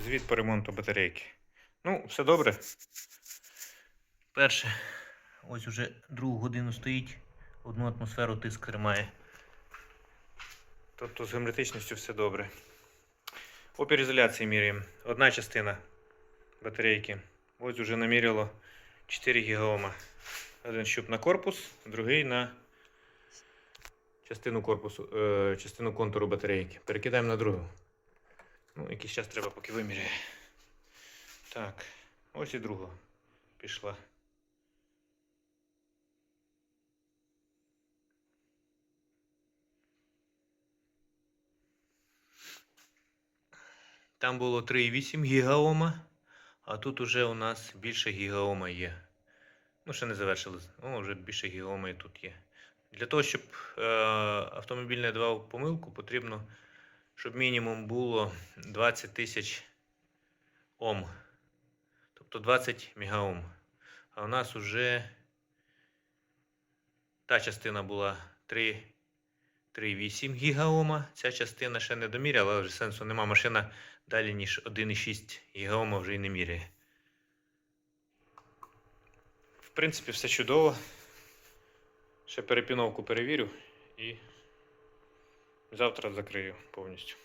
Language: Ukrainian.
Звіт по ремонту батарейки. Ну, все добре. Перше, ось уже другу годину стоїть, одну атмосферу тиск тримає. Тобто з герметичністю все добре. Опір ізоляції міряємо. Одна частина батарейки. Ось уже наміряло 4 гігаома. Один щуп на корпус, другий на частину корпусу, е, частину контуру батарейки. Перекидаємо на другу. Ну, якийсь час треба, поки виміряє. Так, ось і друга пішла. Там було 3,8 гігаома, а тут уже у нас більше гігаома є. Ну, ще не завершили. Ну, вже більше гігаома і тут є. Для того, щоб е, автомобіль не давав помилку, потрібно, щоб мінімум було 20 тисяч Ом. Тобто 20 мегаом. А у нас вже та частина була 3, 3,8 гігаома. Ця частина ще не доміряла, але вже сенсу нема. Машина далі, ніж 1,6 гігаома вже і не міряє. В принципі, все чудово. Ще перепіновку перевірю і завтра закрию повністю.